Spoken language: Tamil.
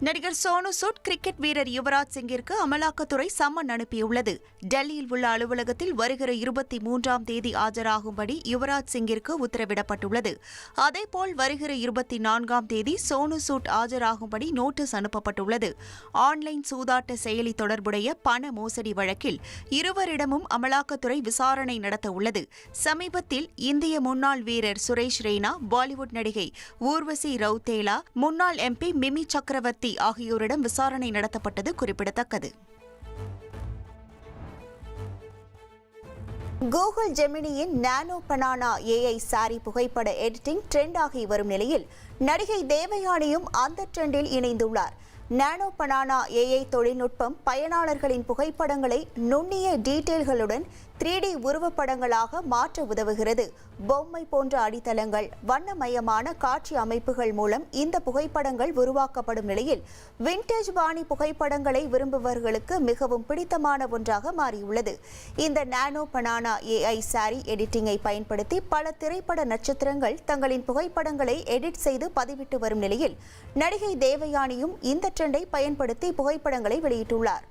நடிகர் சோனு சூட் கிரிக்கெட் வீரர் யுவராஜ் சிங்கிற்கு அமலாக்கத்துறை சம்மன் அனுப்பியுள்ளது. டெல்லியில் உள்ள அலுவலகத்தில் வருகிற இருபத்தி மூன்றாம் தேதி ஆஜராகும்படி யுவராஜ் சிங்கிற்கு உத்தரவிடப்பட்டுள்ளது. அதேபோல் வருகிற இருபத்தி நான்காம் தேதி சோனு சூட் ஆஜராகும்படி நோட்டீஸ் அனுப்பப்பட்டுள்ளது. ஆன்லைன் சூதாட்ட செயலி தொடர்புடைய பண மோசடி வழக்கில் இருவரிடமும் அமலாக்கத்துறை விசாரணை நடத்த உள்ளது சமீபத்தில் இந்திய முன்னாள் வீரர் சுரேஷ் ரெய்னா பாலிவுட் நடிகை ஊர்வசி ரவுத்தேலா முன்னாள் எம்பி மிமி சக்கரவர்த்தி ஆகியோரிடம் விசாரணை நடத்தப்பட்டது குறிப்பிடத்தக்கது. கூகுள் ஜெமினியின் நானோ பனானா ஏஐ சாரி புகைப்பட எடிட்டிங் ட்ரெண்ட் ஆகி வரும் நிலையில் நடிகை தேவயானியும் அந்த ட்ரெண்டில் இணைந்துள்ளார். நானோ பனானா ஏஐ தொழில்நுட்பம் பயனாளர்களின் புகைப்படங்களை நுண்ணிய டீட்டெயில்களுடன் த்ரீ டி உருவப்படங்களாக மாற்ற உதவுகிறது. பொம்மை போன்ற அடித்தளங்கள் வண்ணமயமான காட்சி அமைப்புகள் மூலம் இந்த புகைப்படங்கள் உருவாக்கப்படும் நிலையில் விண்டேஜ் பாணி புகைப்படங்களை விரும்புபவர்களுக்கு மிகவும் பிடித்தமான ஒன்றாக மாறியுள்ளது. இந்த நானோ பனானா ஏஐ சாரி எடிட்டிங்கை பயன்படுத்தி பல திரைப்பட நட்சத்திரங்கள் தங்களின் புகைப்படங்களை எடிட் செய்து பதிவிட்டு வரும் நிலையில் நடிகை தேவயானியும் இந்த ட்ரெண்டை பயன்படுத்தி புகைப்படங்களை வெளியிட்டுள்ளார்.